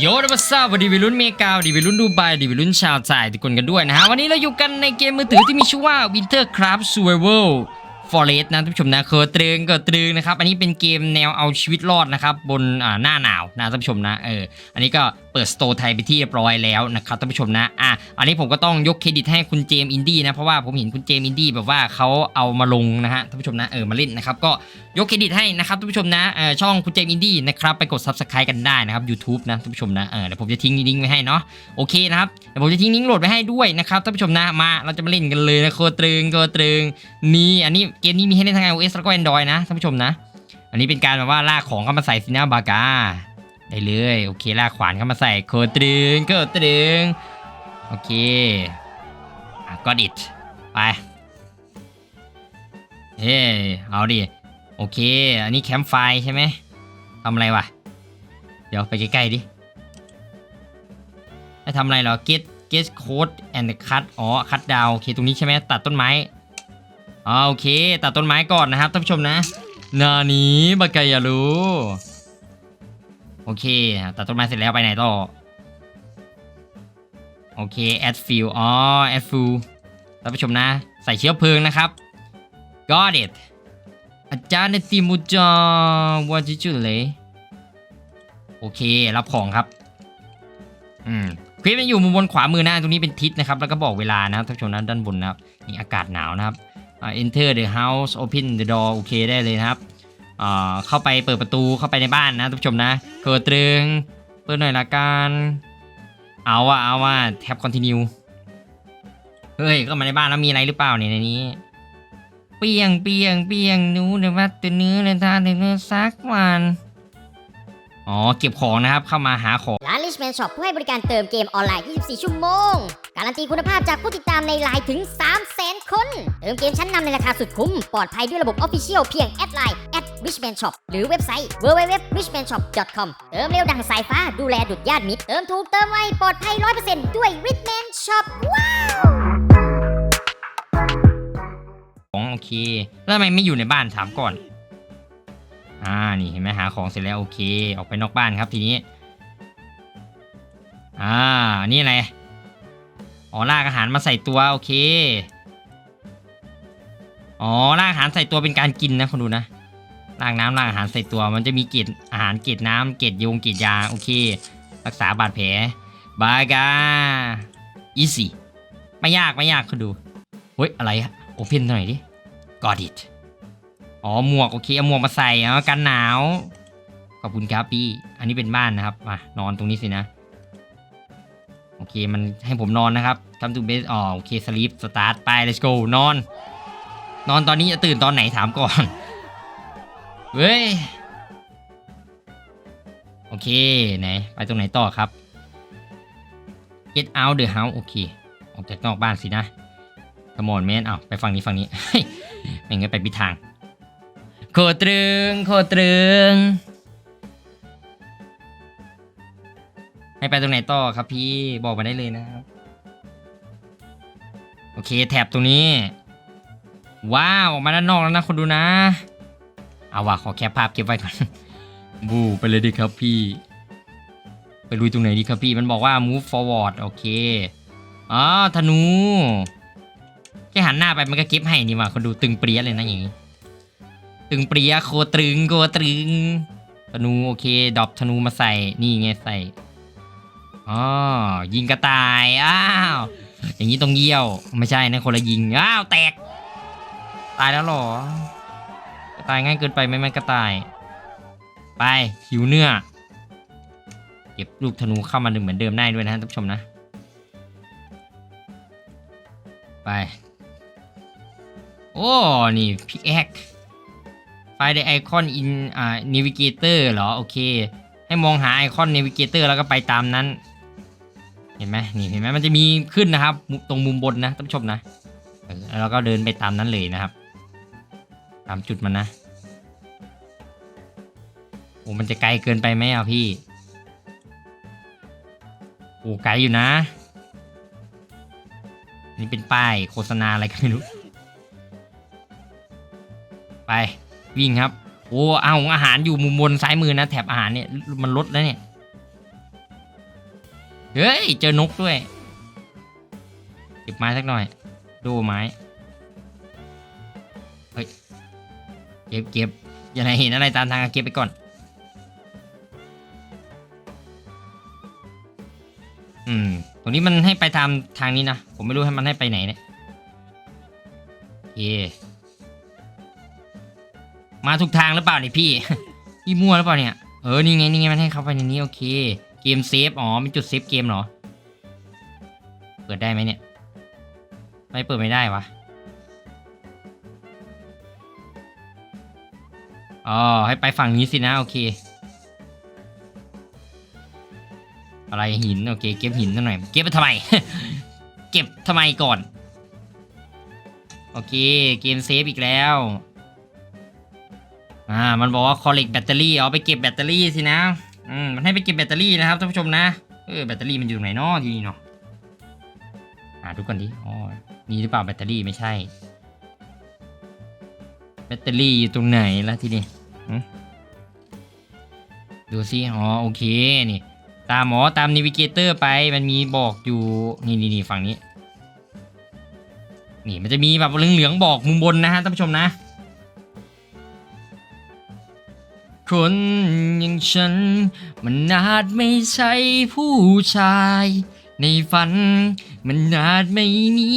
โยดับซาบดีวิรุ่นเมกาดีวิรุ่นดูไบดีวิรุ่นชาวไทยทุกคนกันด้วยนะฮะ วันนี้เราอยู่กันในเกมมือถือที่มีชื่อว่า Wintercraft Survival Forest นะท่านผู้ชมนะเคอตรึงก็ตรึงนะครับ อันนี้เป็นเกมแนวเอาชีวิตรอดนะครับ บนอ่าหน้าหนาวนะท่านผู้ชมนะเอออันนี้ก็ เปิดสโตร์ไทยไปที่เรียบร้อยแล้วนะครับท่านผู้ชมนะอะอันนี้ผมก็ต้องยกเครดิตให้คุณเจมอินดี้นะเพราะว่าผมเห็นคุณเจมอินดี้แบบว่าเขาเอามาลงนะฮะท่านผู้ชมนะเออมาเล่นนะครับก็ยกเครดิตให้นะครับท่านผู้ชมนะเออช่องคุณเจมอินดี้นะครับไปกด subscribe กันได้นะครับ YouTube นะท่านผู้ชมนะเออเดี๋ยวผมจะทิ้งลิงก์ไว้ให้เนาะโอเคนะครับเดี๋ยวผมจะทิ้งลิงก์โหลดไว้ให้ด้วยนะครับท่านผู้ชมนะมาเราจะมาเล่นกันเลยนะโคตรึงโคตรึงนี่อันนี้เกมนี้มีให้เล่นทั้ง iOS แล้วก็ Android นะท่านผู้ชมนะ อันนี้เป็นการแบบว่าลากของเข้ามาใส่ซินาบากา เลยโอเคลากขวานเข้ามาใส่โคตรึงโคตรึงโอเคอะก็ดิดไปเฮ้เอาดิโอเค อันนี้แคมป์ไฟใช่ไหมทำอะไรวะ เดี๋ยวไปใกล้ๆดิให้ทำอะไรเหรอ get get code and cut อ๋อ cut down โอเค ตรงนี้ใช่ไหมตัดต้นไม้อ๋อโอเค ตัดต้นไม้ก่อนนะครับท่านผู้ชมนะ นานี้บากายารู้ โอเคตัดต้นไม้เสร็จแล้วไปไหนต่อ โอเค add fuel อ๋อ add fuel ท่านผู้ชมนะ ใส่เชื้อเพลิงนะครับ got it อาจารย์ในติมุจาวาจิจุเลยโอเครับของครับ อืมคลิปมันอยู่มุมบนขวามือหนะตรงนี้เป็นทิศนะครับ แล้วก็บอกเวลานะครับท่านผู้ชมนะด้านบนนะครับนี่อากาศหนาวนะครับอ่า enter the house open the door โอเคได้เลยนะครับอ่าเข้าไปเปิดประตูเข้าไปในบ้านนะท่านผู้ชมนะ กิดตรึงเปิดหน่อยละกัน เอาอะเอาว่าแท็บคอนติเนียเฮ้ย ก็มาในบ้านแล้วมีอะไรหรือเปล่าเนี่ยในนี้ เปียงเปียงเปียงหนูเดี๋ยวว่าตัวเนื้อเลยท่าเนื้อซักวัน อ๋อ เก็บของนะครับ เข้ามาหาของ ร้าน Richman Shop ผู้ให้บริการเติมเกมออนไลน์ 24 ชั่วโมง การันตีคุณภาพจากผู้ติดตามในไลน์ถึง 300,000 คน เติมเกมชั้นนำในราคาสุดคุ้ม ปลอดภัยด้วยระบบ Official เพียงแอดไลน์ @richman shop หรือเว็บไซต์ www.richmanshop.com เติมเร็วดังสายฟ้าดูแลดุดญาติมิตร เติมถูกเติมไวปลอดภัย 100%ด้วย Richman Shop ว้าวของโอเค แล้วทำไมไม่อยู่ในบ้านถามก่อน อ่านี่เห็นไหมหาของเสร็จแล้วโอเค ออกไปนอกบ้านครับทีนี้ อ่านี่อะไรอ๋อลากอาหารมาใส่ตัวโอเคอ๋อลากอาหารใส่ตัวเป็นการกินนะคนดูนะลากน้ำลากอาหารใส่ตัว มันจะมีเกล็ดอาหารเกล็ดน้ำเกล็ดยุงเกล็ดยาโอเค รักษาบาดแผลบากาอีซี่ไม่ยากไม่ยากคนดูเฮ้ยอะไรอะโอเพนหน่อยดิ got it อ๋อหมวกโอเคเอาหมวกมาใส่เอากันหนาว ขอบคุณครับพี่ อันนี้เป็นบ้านนะครับมานอนตรงนี้สินะ โอเคมันให้ผมนอนนะครับทำตูเบสอ๋อโอเคสลีปสตาร์ทไป let's go นอน นอนตอนนี้จะตื่นตอนไหนถามก่อนเฮ้ย โอเคไหนไปตรงไหนต่อครับ get out the house โอเค ออกจากนอกบ้านสินะขมอนแมนอ้าวไปฝั่งนี้ฝั่งนี้ไม่งั้นไปพิดทาง โคตรึงโคตรึง ให้ไปตรงไหนต่อครับพี่บอกมาได้เลยนะครับ โอเคแถบตรงนี้ ว้าวออกมาด้านนอกแล้วนะคนดูนะ เอาว่ะขอแคปภาพเก็บไว้ก่อน บูไปเลยดิครับพี่ ไปลุยตรงไหนดีครับพี่ มันบอกว่า move forward โอเค อ๋อธนู แค่หันหน้าไปมันก็เก็บให้นี่มาคนดูตึงเปรี้ยเลยนะอย่างนี้ ตึงเปรี้ยโคตรึงโคตรึงธนูโอเคดรอปธนูมาใส่นี่ไงใส่อ๋อยิงกระต่ายอ้าวอย่างนี้ต้องเยี่ยวไม่ใช่นะคนละยิงอ้าวแตก ตายแล้วหรอกระต่ายง่ายเกินไปไหมมันกระต่าย ไปหิวเนื้อเก็บลูกธนูเข้ามาหนึ่งเหมือนเดิมได้ด้วยนะท่านผู้ชมนะ ไป โอ้ นี่พิกแอค ไฟในไอคอนอินอ่านิวิเกเตอร์เหรอ โอเค ให้มองหาไอคอนนิวิเกเตอร์แล้วก็ไปตามนั้น เห็นไหมนี่เห็นไหมมันจะมีขึ้นนะครับ ตรงมุมบนนะท่านผู้ชมนะแล้วก็เดินไปตามนั้นเลยนะครับ ตามจุดมันนะโอ้มันจะไกลเกินไปไหมอะพี่โอ้ไกลอยู่นะ นี่เป็นป้ายโฆษณาอะไรก็ไม่รู้ ไป วิ่งครับ โอ้เอาอาหารอยู่มุมบนซ้ายมือนะแถบอาหารเนี่ยมันลดแล้วเนี่ยเฮ้ยเจอนกด้วยเก็บไม้สักหน่อย ดูไม้เฮ้ยเก็บเก็บอย่าไหนเห็นอะไรตามทางเก็บไปก่อน อืมตรงนี้มันให้ไปตามทางนี้นะ ผมไม่รู้ให้มันให้ไปไหนเนี่ยโอเค มาถูกทางหรือเปล่าเนี่ยพี่ พี่มั่วหรือเปล่าเนี่ย เออ นี่ไง นี่ไง มันให้เข้าไปในนี้โอเค เกมเซฟ อ๋อเป็นจุดเซฟเกมเหรอ เปิดได้ไหมเนี่ย ไม่เปิดไม่ได้วะอ๋อ ให้ไปฝั่งนี้สินะ โอเค อะไรหิน โอเค เก็บหินซะหน่อย เก็บไปทำไม เก็บทำไมก่อน โอเค เกมเซฟอีกแล้ว อ่า มันบอกว่า collect แบตเตอรี่เอาไปเก็บแบตเตอรี่สินะ อืม มันให้ไปเก็บแบตเตอรี่นะครับท่านผู้ชมนะ เออ แบตเตอรี่มันอยู่ไหนเนาะทีนี้เนาะหาดูก่อนดิ อ๋อ นี่หรือเปล่าแบตเตอรี่ไม่ใช่ แบตเตอรี่อยู่ตรงไหนล่ะทีนี้ดูสิ อ๋อ โอเค นี่ ตามหมอตามนิวิเกเตอร์ไป มันมีบอกอยู่ นี่นี่นี่ฝั่งนี้ นี่ มันจะมีแบบเหลืองๆบอกมุมบนนะฮะท่านผู้ชมนะ คนอย่างฉัน มันอาจไม่ใช่ผู้ชาย ในฝัน มันอาจไม่มี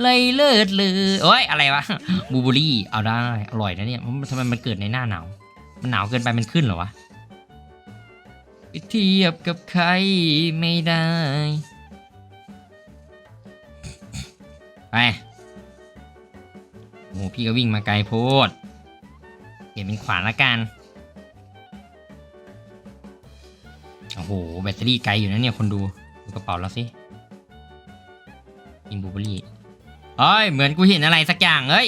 ไรเลิศเลยโอ้ยอะไรวะบูเบอรี่เอาได้อร่อยนะเนี่ยทำไมมันเกิดในหน้าหนาว มันหนาวเกินไปมันขึ้นเหรอวะไปเทียบกับใครไม่ได้ไปโอ้พี่ก็วิ่งมาไกลโพดเปลี่ยนเป็นขวานละกัน โอ้โห แบตเตอรี่ไกลอยู่นะเนี่ยคนดูดูกระเป๋าแล้วสิอินบูเบอรี่เอ้ย เหมือนกูเห็นอะไรสักอย่างเอ้ย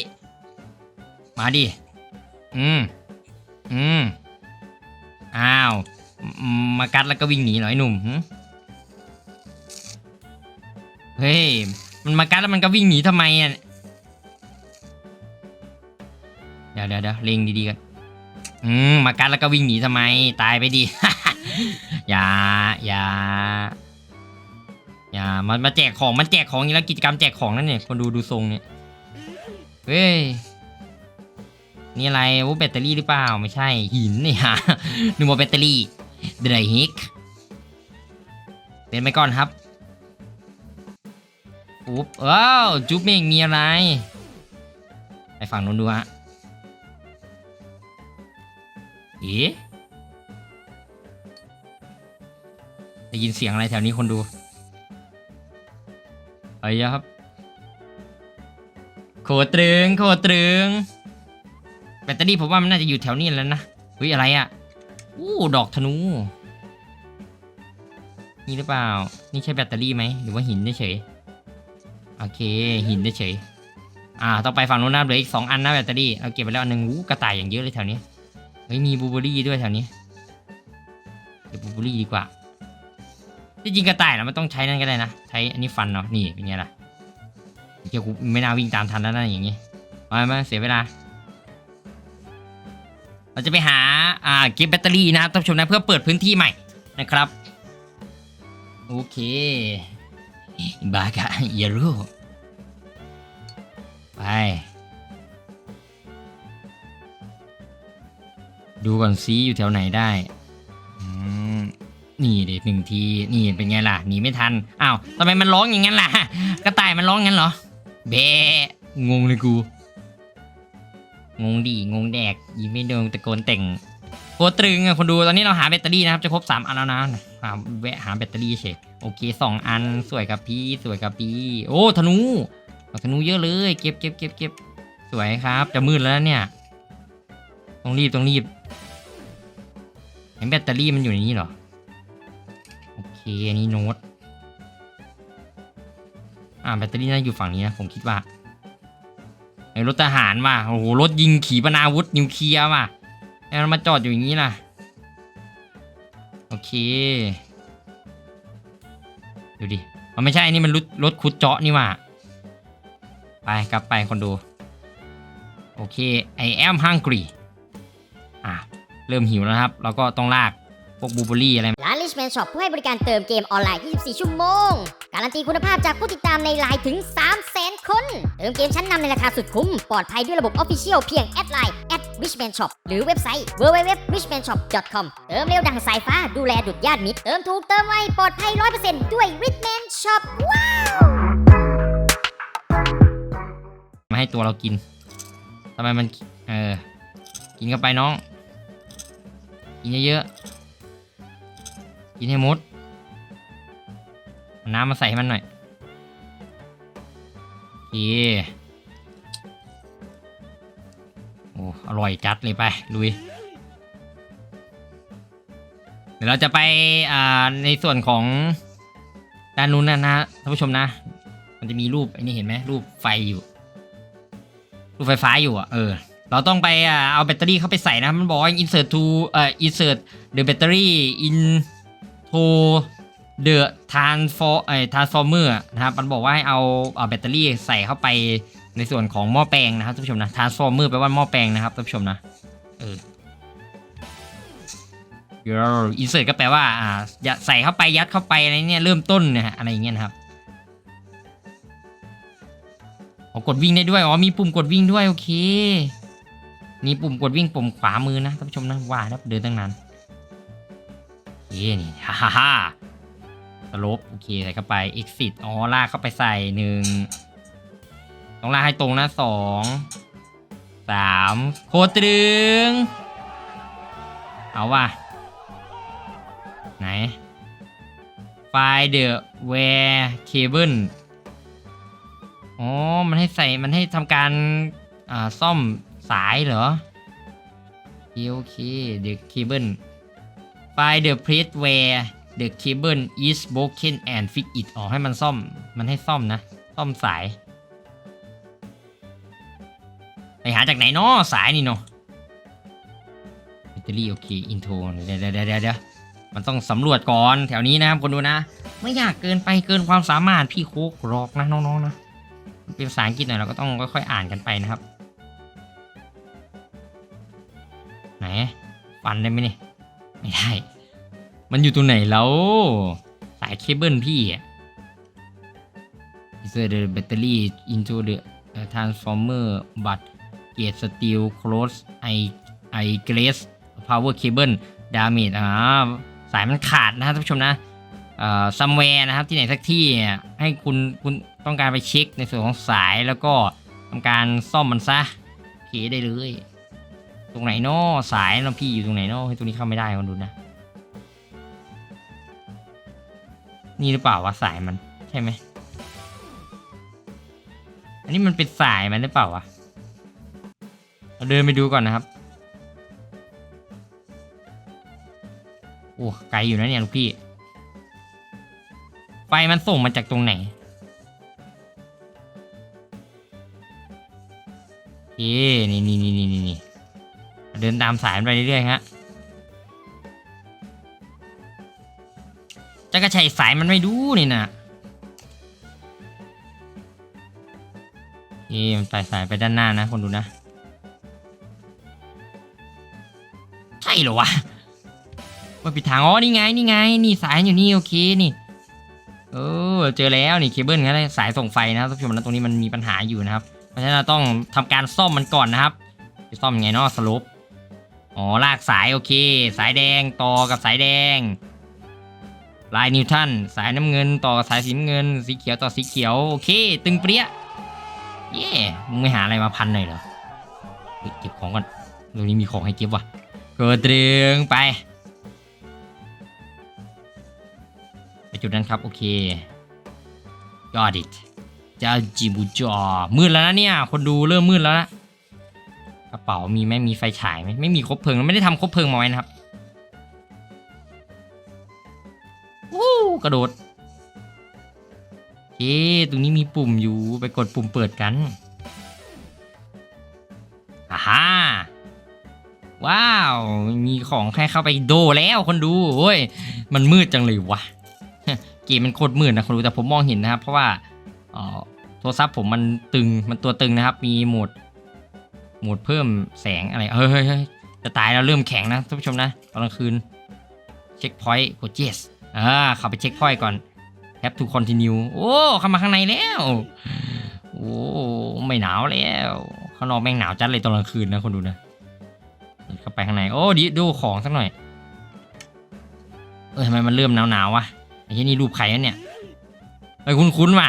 มาดิ อืม อืม อ้าว มากัดแล้วก็วิ่งหนีหรอไอ้หนุ่มเฮ้ย มันมากัดแล้วมันก็วิ่งหนีทำไมอะ เดี๋ยวเดี๋ยวเดี๋ยวเล็งดีๆกัน อืม มากัดแล้วก็วิ่งหนีทำไม ตายไปดิ อย่าอย่าอย่ามันมาแจกของมันแจกของอย่างนี้แล้วกิจกรรมแจกของนั่นเนี่ยคนดูดูทรงเนี่ยเฮ้ยนี่อะไรโอ้แบตเตอรี่หรือเปล่าไม่ใช่หินนี่ฮะนึกว่าแบตเตอรี่เดรฮิกเดินไปก่อนครับอุ๊บว้าวจุ๊บเมงมีอะไรไปฝั่งนู้นดูฮะเอ๊ะ ได้ยินเสียงอะไรแถวนี้คนดูเอ้ยครับ โคตรึงโคตรึงแบตเตอรี่ผมว่ามันน่าจะอยู่แถวนี้แล้วนะเฮ้ยอะไรอะ่ะอู้ดอกธนูนี่หรือเปล่า นี่ใช่แบตเตอรี่ไหมหรือว่าหินเฉยๆโอเค หินเฉยๆอ่าต้องไปฝั่งโน้นนะเหลืออีกสองอันนะแบตเตอรี่เราเก็บไปแล้วอันหนึ่งอู้กระต่ายอย่างเยอะเลยแถวนี้เฮ้ยมีบูเบอรี่ด้วยแถวนี้เดี๋ยวบลูเบอร์รี่ดีกว่า ที่จริงกระต่ายนะมันต้องใช้นั่นก็ได้นะ ใช้อันนี้ฟันเนาะนี่เป็นไงล่ะเดี๋ยวกูไม่น่าวิ่งตามทันแล้วนะอย่างงี้มามาเสียเวลา เราจะไปหาอ่าเก็บแบตเตอรี่นะครับท่านผู้ชมนะเพื่อเปิดพื้นที่ใหม่นะครับ โอเคบากะเยารุไป ดูก่อนซีอยู่แถวไหนได้ นี่เด็กหนึ่งทีนี่เป็นไงล่ะหนีไม่ทันอ้าวทำไมมันร้องอย่างนั้นล่ะ กระต่ายมันร้องงั้นเหรอเบะงงเลยกู งงดีงงแดกยิงไม่โดนตะโกนแต่งโคตรตึงอะคนดูตอนนี้เราหาแบตเตอรี่นะครับจะครบสามอันแล้วนะหาแวะหาแบตเตอรี่เฉยโอเคสองอันสวยกับพี่สวยกับพี่โอ้ธนูธนูเยอะเลย เก็บเก็บเก็บเก็บสวยครับ จะมืดแล้วเนี่ยต้องรีบต้องรีบเห็นแบตเตอรี่มันอยู่ในนี้เหรอ อเคอันนี้โน้ตอ่าแบตเตอรี่น่าอยู่ฝั่งนี้นะผมคิดว่าไอ้รถทหารว่ะโอ้โหรถยิงขีปนาวุธนิวเคลียร์ว่ะแล้วมันมาจอดอยู่อย่างนี้ล่ะโอเคดูดิมันไม่ใช่อันนี้มันรถรถขุดเจาะนี่ว่ะไปกลับไปคนดูโอเค I am hungry อะเริ่มหิวแล้วครับเราก็ต้องลาก พวกบูเบอรี่อะไร ร้าน Richman Shop ผู้ให้บริการเติมเกมออนไลน์ 24 ชั่วโมง การันตีคุณภาพจากผู้ติดตามในไลน์ถึง 300,000 คน เติมเกมชั้นนำในราคาสุดคุ้ม ปลอดภัยด้วยระบบ Official เพียงแอดไลน์ @richman shop หรือเว็บไซต์ www.richmanshop.com เติมเร็วดังสายฟ้าดูแลดุดญาติมิตร เติมถูกเติมไวปลอดภัย 100%ด้วย Richman Shop ว้าวมาให้ตัวเรากินทำไมมันเออกินเข้าไปน้อง กินเยอะๆ กินให้หมดน้ำมาใส่ให้มันหน่อยโอเคโอ้อร่อยจัดเลยไปลุย เดี๋ยวเราจะไปอ่าในส่วนของด้านนู้นนะนะท่านผู้ชมนะ มันจะมีรูปไอ้นี่เห็นไหมรูปไฟอยู่ รูปไฟฟ้าอยู่อะเออเราต้องไปอ่าเอาแบตเตอรี่เข้าไปใส่นะ มันบอกว่า insert to เอ่อ insert the battery in into the transfor เอ่อ transformer นะครับมันบอกว่าให้เอาเอาแบตเตอรี่ใส่เข้าไปในส่วนของหม้อแปลงนะครับท่านผู้ชมนะ transformer แปลว่าหม้อแปลงนะครับท่านผู้ชมนะเออเดี๋ยว insert ก็แปลว่าอ่าอย่าใส่เข้าไปยัดเข้าไปอะไรเนี่ยเริ่มต้นเนี่ยฮะอะไรอย่างเงี้ยนะครับอ๋อกดวิ่งได้ด้วยอ๋อมีปุ่มกดวิ่งด้วยโอเคนี่ปุ่มกดวิ่งปุ่มขวามือนะท่านผู้ชมนะว่าแล้วเดินตั้งนาน นี่ฮ่าฮ่าฮ่าสลบโอเคใส่เข้าไป exit อ๋อลากเข้าไปใส่หนึ่งต้องลากให้ตรงนะสองสามโคตรึง เอาว่ะ ไหนไฟล์ the where cable อ๋อ มันให้ใส่ มันให้ทำการอ่าซ่อมสายเหรอโอเค the cable find the place where the cable is broken and fix it อ๋อให้มันซ่อม มันให้ซ่อมนะ ซ่อมสาย ไปหาจากไหนเนาะสายนี่เนาะแบตเตอรี่โอเค อินโทร เดี๋ยวเดี๋ยวเดี๋ยวมันต้องสำรวจก่อนแถวนี้นะครับคนดูนะ ไม่อยากเกินไปเกินความสามารถพี่โคกรอกนะน้องๆนะ เป็นภาษาอังกฤษหน่อยเราก็ต้องค่อยๆอ่านกันไปนะครับ ไหนฟันได้ไหมเนี่ย ไม่ได้ มันอยู่ตรงไหนแล้ว สายเคเบิลพี่อะ Insert the battery into the transformer but get still close I I glass power cable damage อ่าสายมันขาดนะครับท่านผู้ชมนะเอ่อ somewhere นะครับที่ไหนสักที่ให้คุณคุณต้องการไปเช็คในส่วนของสายแล้วก็ทำการซ่อมมันซะเคได้เลย ตรงไหนเนาะสายเราพี่อยู่ตรงไหนเนาะให้ตรงนี้เข้าไม่ได้คนดูนะ นี่หรือเปล่าวะสายมันใช่ไหมอันนี้มันเป็นสายมันหรือเปล่าวะเราเดินไปดูก่อนนะครับโอ้ไกลอยู่นะเนี่ยลูกพี่ ไฟมันส่งมาจากตรงไหนเอ๊นี่นี่นี่นี่นี่ เดินตามสายไปเรื่อยๆฮะจะกระชัยสายมันไม่ดูนี่นะเอ๊มันไปสายไปด้านหน้านะคนดูนะ ใช่เหรอวะว่าผิดทางอ๋อนี่ไงนี่ไง นี่สายอยู่นี่โอเคนี่เออเจอแล้วนี่เคเบิลครับสายส่งไฟนะครับท่านผู้ชมนะตรงนี้มันมีปัญหาอยู่นะครับ เพราะฉะนั้นเราต้องทำการซ่อมมันก่อนนะครับจะซ่อมยังไงเนาะสลบ อ๋อลากสายโอเค สายแดงต่อกับสายแดง ลายนิวตันสายน้ำเงินต่อกับสายสีเงิน สีเขียวต่อสีเขียวโอเค ตึงเปรี้ยเย่มึงไม่หาอะไรมาพันหน่อยเหรอเก็บของก่อนตรงนี้มีของให้เก็บว่ะเกิดเรื่องไปไปจุดนั้นครับโอเค got it จะจิบุจอมืดแล้วนะเนี่ย คนดูเริ่มมืดแล้วนะ กระเป๋ามีไหมมีไฟฉายไหมไม่มีครบเพลิงไม่ได้ทำครบเพลิงมาไว้นะครับวู้กระโดดโอเคตรงนี้มีปุ่มอยู่ไปกดปุ่มเปิดกันอ่าฮ่าว้าว มีของแค่เข้าไปโดแล้วคนดูโอ้ยมันมืดจังเลยวะเกมมันโคตรมืดนะคนดูแต่ผมมองเห็นนะครับ เพราะว่าอ่อโทรศัพท์ผมมันตึงมันตัวตึงนะครับ มีโหมด โหมดเพิ่มแสงอะไรเฮ้ยเฮ้ยจะตายแล้วเริ่มแข็งนะท่านผู้ชมนะตอนกลางคืนเช็คพอยต์กด yes อ่าเข้าไปเช็คพอยต์ก่อนแ a ป to continue โอ้เข้ามาข้างในแล้วโอ้ไม่หนาวแล้วข้างนอกแม่งหนาวจัดเลยตอนกลางคืนนะคนดูนะเข้าไปข้างในโอ้ดีดูของสักหน่อยเออทำไมมันเริ่มหนาวๆวะไอ้ที่นี่รูปใครเนี่ยเอ้ยคุ้นๆว่ะ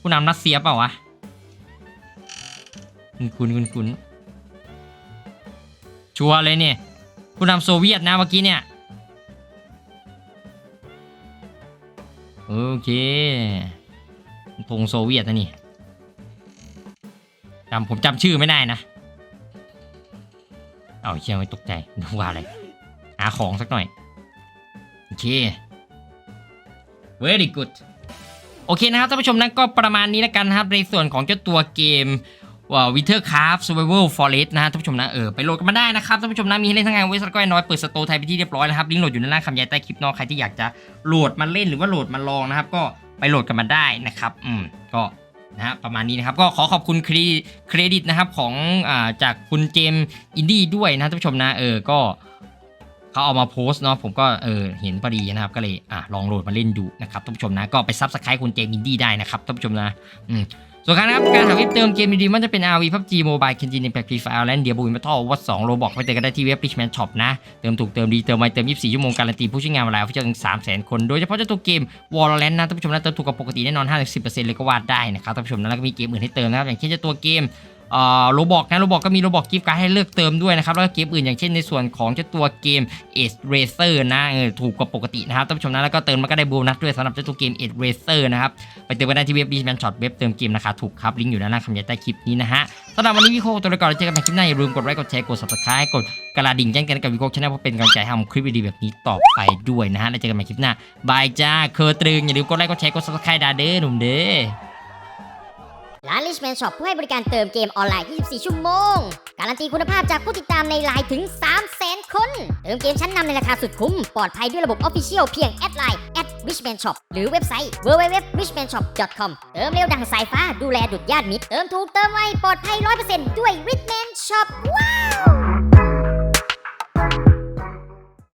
ผู้นำรัสเซียเปล่าวะ คุ้นๆคุ้นๆชัวร์เลยเนี่ยผู้นำโซเวียตนะเมื่อกี้เนี่ย โอเคธงโซเวียตนะนี่จำผมจำชื่อไม่ได้นะ เอาเชี่ยไม่ตกใจนึกว่าอะไร หาของสักหน่อย โอเค very good โอเคนะครับท่านผู้ชมนะก็ประมาณนี้แล้วกันนะครับในส่วนของเจ้าตัวเกม ว่า Winter Craft Survival Forest นะฮะท่านผู้ชมนะเออไปโหลดกันมาได้นะครับท่านผู้ชมนะมีให้เล่นทั้งงานเวสต์ก็น้อยเปิดสโตร์ไทยไปที่เรียบร้อยแล้วครับลิงก์โหลดอยู่ในล่างคำยายใต้คลิปเนอะใครที่อยากจะโหลดมาเล่นหรือว่าโหลดมาลองนะครับก็ไปโหลดกันมาได้นะครับอืมก็นะฮะประมาณนี้นะครับก็ขอขอบคุณเครดิตนะครับของอ่าจากคุณเจมส์อินดี้ด้วยนะท่านผู้ชมนะเออก็เขาเอามาโพสต์เนาะผมก็เออเห็นพอดีนะครับก็เลยอะลองโหลดมาเล่นดูนะครับท่านผู้ชมนะก็ไปซับสไครต์คุณเจมอินดี้ได้นะครับท่านผู้ชมนะอืม ส่วนการนะครับการหาเว็บเติมเกมดีๆมันจะเป็น RV PUBG Mobile Kenshin Impact Free Fire และเดียบูอินเมทัลวัด2โลบอกไปเติมกันได้ที่เว็บ Richman Shop นะ เติมถูกเติมดีเติมไวเติม 24 ชั่วโมงการันตีผู้ใช้งานมาแล้วเพื่อถึง 300,000 คน โดยเฉพาะเจ้าตัวเกม Valorant นะท่านผู้ชมนะเติมถูกกว่าปกติแน่นอน 50%เลยก็ว่าได้นะครับท่านผู้ชมนะแล้วก็มีเกมอื่นให้เติมนะครับอย่างเช่นเจ้าตัวเกม โรบอกนะโรบอกก็มีโรบอกกิฟต์การ์ดให้เลือกเติมด้วยนะครับแล้วก็เกมอื่นอย่างเช่นในส่วนของเจ้าตัวเกม Edge Racer นะเออถูกกว่าปกตินะครับท่านผู้ชมนะแล้วก็เติมมันก็ได้โบนัสด้วยสำหรับเจ้าตัวเกม Edge Racer นะครับไปเติมกันได้ที่เว็บ b ี m a n Shop เว็บเติมเกมราคาถูกครับลิงก์อยู่ด้านล่างคำยันใต้คลิปนี้นะฮะสำหรับวันนี้วิโคตัวไปก่อนแล้วเจอกันใหม่คลิปหน้าอย่าลืมกดไลค์กดแชร์กด subscribe กดกระดิ่งแจ้งเตือนกับวิโคชแนลเพื่อเป็นกำลังใจให้ทำคลิปดีๆแบบนี้ต่อไปด้วยนะฮะแล้วเจอกันใหม่คลิปหน้าบายจ้าเคอตรึงอย่าลืมกดไลค์กดแชร์กด subscribe ดาเด้อหนุ่มเด้อ ร้าน Richman Shop ผู้ให้บริการเติมเกมออนไลน์ 24 ชั่วโมง การันตีคุณภาพจากผู้ติดตามในไลน์ถึง 300,000 คน เติมเกมชั้นนำในราคาสุดคุ้ม ปลอดภัยด้วยระบบ Official เพียงแอดไลน์ @richman shop หรือเว็บไซต์ www.richmanshop.com เติมเร็วดังสายฟ้าดูแลดุดญาติมิตร เติมถูกเติมไวปลอดภัย 100%ด้วย Richman Shop ว้าว